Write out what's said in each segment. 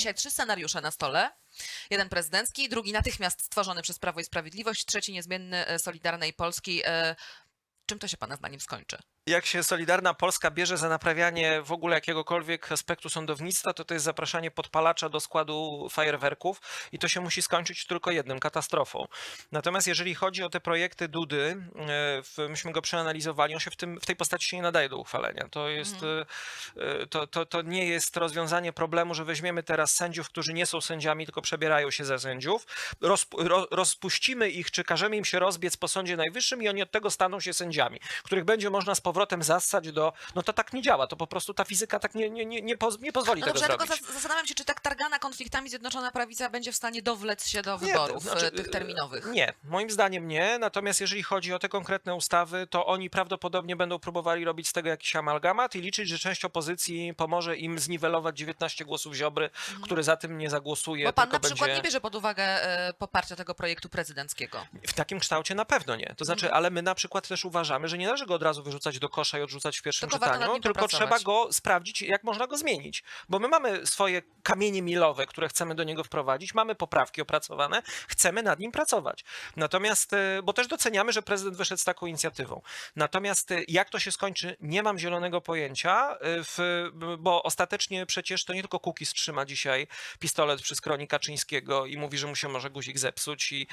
dzisiaj trzy scenariusze na stole. Jeden prezydencki, drugi natychmiast stworzony przez Prawo i Sprawiedliwość, trzeci niezmienny e, Solidarnej Polski. E, Czym to się Pana zdaniem skończy? Jak się Solidarna Polska bierze za naprawianie w ogóle jakiegokolwiek aspektu sądownictwa, to to jest zapraszanie podpalacza do składu fajerwerków i to się musi skończyć tylko jednym, katastrofą. Natomiast jeżeli chodzi o te projekty Dudy, e, myśmy go przeanalizowali, on się w, tym, w tej postaci się nie nadaje do uchwalenia. To, jest, e, e, to, to, to nie jest rozwiązanie problemu, że weźmiemy teraz sędziów, którzy nie są sędziami, tylko przebierają się za sędziów, rozp- ro, rozpuścimy ich, czy każemy im się rozbiec po Sądzie Najwyższym i oni od tego staną się sędziami, których będzie można z powrotem zassać do... No to tak nie działa, to po prostu ta fizyka tak nie, nie, nie, nie, poz, nie pozwoli No tego dobrze, ja tylko zrobić. zas- zastanawiam się, czy tak targana konfliktami Zjednoczona Prawica będzie w stanie dowlec się do Nie, wyborów to znaczy, e, tych terminowych. Nie, moim zdaniem nie. Natomiast jeżeli chodzi o te konkretne ustawy, to oni prawdopodobnie będą próbowali robić z tego jakiś amalgamat i liczyć, że część opozycji pomoże im zniwelować 19 głosów Ziobry, który za tym nie zagłosuje. Mhm. Bo pan na przykład będzie... nie bierze pod uwagę e, poparcia tego projektu prezydenckiego. W takim kształcie na pewno nie. To znaczy, Mhm. ale my na przykład też uważamy, że nie należy go od razu wyrzucać do kosza i odrzucać w pierwszym Tylko czytaniu, tylko trzeba go sprawdzić, jak można go zmienić. Bo my mamy swoje kamienie milowe, które chcemy do niego wprowadzić, mamy poprawki opracowane, chcemy nad nim pracować. Natomiast, e, bo też doceniamy, że prezydent wyszedł z taką inicjatywą. Natomiast e, jak to się skończy, nie mam zielonego pojęcia, e, w, bo ostatecznie przecież to nie tylko Kukiz trzyma dzisiaj pistolet przy skroni Kaczyńskiego i mówi, że mu się może guzik zepsuć i,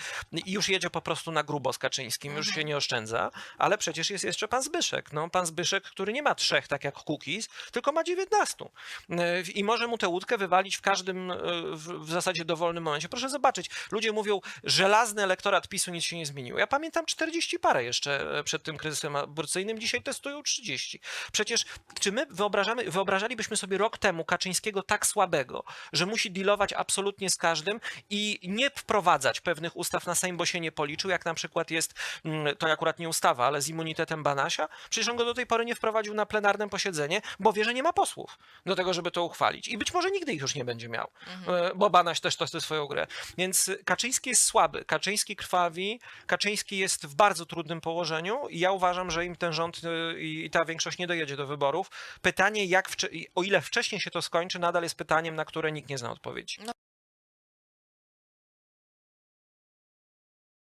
i już jedzie po prostu na grubo z Kaczyńskim, już się nie oszczędza, ale przecież jest jeszcze pan Zbyszek. No, pan Zbyszek, który nie ma trzech, tak jak Kukiz, tylko ma 19. E, I może mu tę łódkę wywalić w każdym w, w zasadzie dowolnym momencie. Proszę zobaczyć, ludzie mówią, żelazny elektorat PiSu nic się nie zmieniło. Ja pamiętam 40 parę jeszcze e, przed tym kryzysem aborcyjnym, dzisiaj testują 30. Przecież czy my wyobrażamy, wyobrażalibyśmy sobie rok temu Kaczyńskiego tak słabego, że musi dealować absolutnie z każdym i nie wprowadzać pewnych ustaw na Sejm, bo się nie policzył, jak na przykład jest, mm, to akurat nie ustawa, ale z immunitetem Banasia? Przecież on go do tej pory nie wprowadził na plenarne posiedzenie, bo wie, że nie ma posłów do tego, żeby to uchwalić. I być może nigdy ich już nie będzie miał, e, bo Banaś też toczy swoją grę. Więc Kaczyński jest słaby, Kaczyński krwawi, Kaczyński jest w bardzo trudnym położeniu i ja uważam, że im ten rząd y, i ta większość nie dojedzie do wyborów. Pytanie, jak o ile wcześniej się to skończy, nadal jest pytaniem, na które nikt nie zna odpowiedzi.